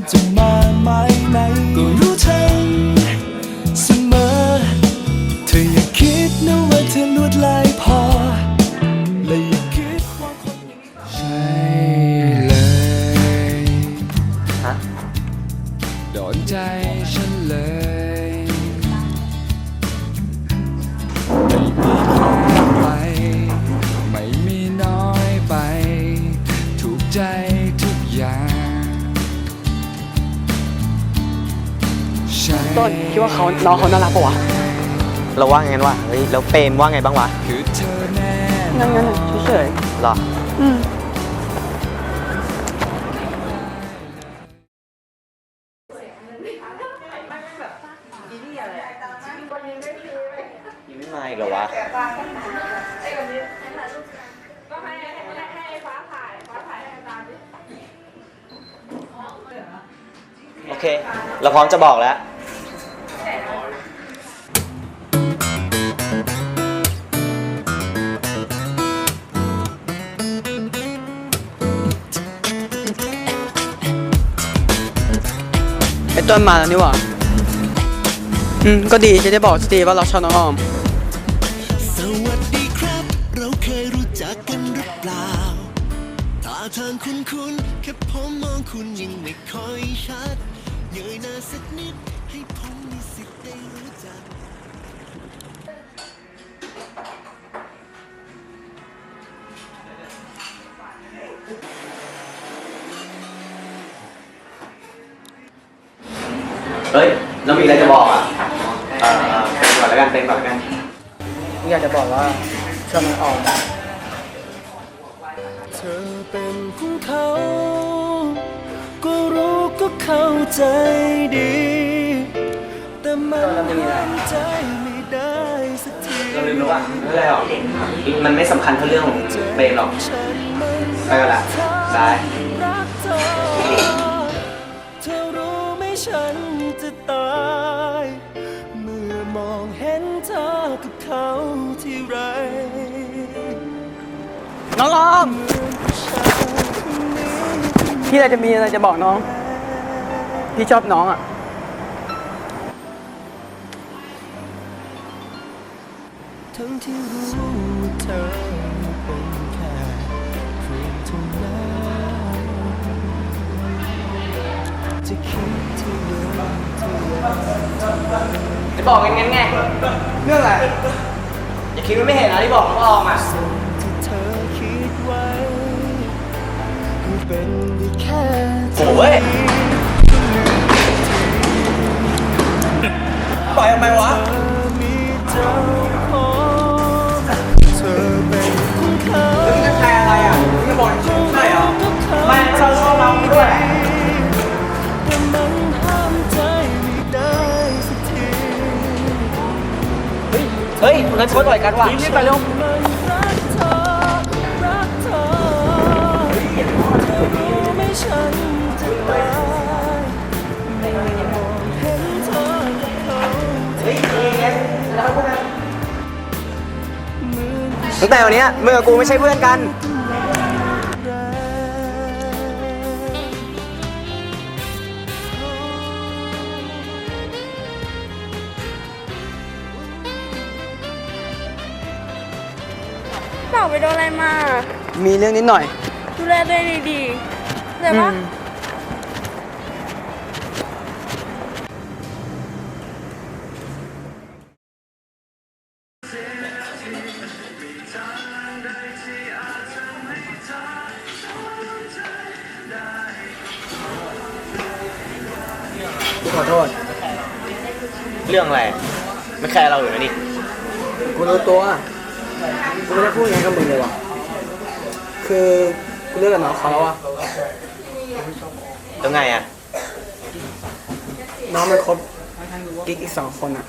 ไต้นคิดว่าเขาน้องเขาน่ารักปะวะเราว่าไงวะเฮ้ยแล้วเปรมว่าไงบ้างวะคือเธอแน่งั้นงั้นเฉยหรอๆอืมยังไม่มาอีกเหรอวะโอเค เราพร้อมจะบอกแล้ว ต้นมาแล้วนี่หว่า อืม ก็ดีจะได้บอกสตีว่าเราชอบน้องออม สวัสดีครับ เราเคยรู้จักกันหรือเปล่าท่าทางคุ้นๆแค่ผมมองคุณยังไม่ค่อยชัดเงยหน้าสักนิด เฮ้ยเรามีอะไรจะบอกอะเออเป็นก่อนแล้วกันเป็นก่อนแล้วกันอยากจะบอกว่าชอบน้องออมเธอเป็นของเขา ก็รู้ก็เข้าใจดี แต่มันทำใจไม่ได้สักทีเราลืมแล้วว่าไม่เป็นไรหรอกมันไม่สำคัญเท่าเรื่องของเปรมหรอกฉันมันไปกันละได้รัก จะตาย เมื่อมองเห็นเธอกับเขาที่ไรน้องออมพี่อะไรจะมีอะไรจะบอกน้อง พี่ชอบน้องอะ ทั้งที่รู้ว่าเธอเป็นแค่เพียงเท่านั้นจะคิดที่เดิมที่ยัง จะบอกงั้นไง เรื่องอะไร อย่าคิดว่าไม่เห็นนะที่บอกน้องออมอะที่เธอคิดไว้ให้เป็นได้แค่เธโอ้ยปล่อยทำไมวะ เฮ้ยเราชดต่อยกันว่ะรีบไปเร็วมันรักเธอรักเธอเธอรู้ไหมฉันจะตายไม่มองเห็นเธอกับเขาเฮ้ยเอสแล้วพวกนั้นเหมือนตั้งแต่วันเนี้ยมึงกับกูไม่ใช่เพื่อนกัน ไปโดนอะไรมา มีเรื่องนิดหน่อย ดูแลตัวเองดีๆเข้าใจปะอืมกูขอโทษ เรื่องอะไร ไม่แคร์เราอยู่นะนี่ กูรู้ตัว กูไม่ได้พูดอย่างนั้นกับมึงเลยว่ะคือกูเลิกกับน้องเขาแล้วอะแล้วไงอะ น้องมันคบกิ๊กอีกสองคนอะ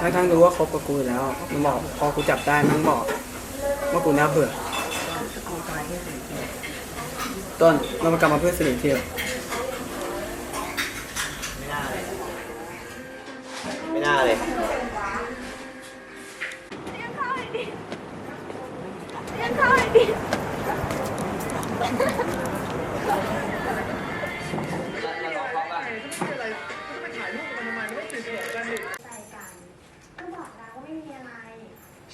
ทั้งทั้งๆรู้ว่าคบกับกูอยู่แล้วมันบอกพอกูจับได้มันบอกว่ากูน่าเบื่อ ต้นเรามากลับมาเพื่อนสนิทเที่ยวไม่น่าเลย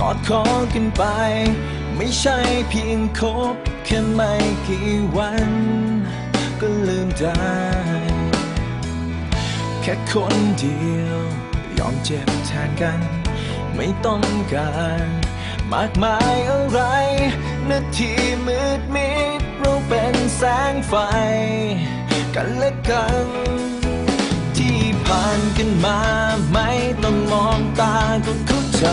กอดคอกันไป ไม่ใช่เพียงคบแค่ไม่กี่วัน ก็ลืมได้ แค่คนเดียว ยอมเจ็บแทนกัน ไม่ต้องการมากมายอะไร นาทีมืดมิดเราเป็นแสงไฟ กันและกัน ที่ผ่านกันมาไม่ต้องมองตาก็เข้าใจ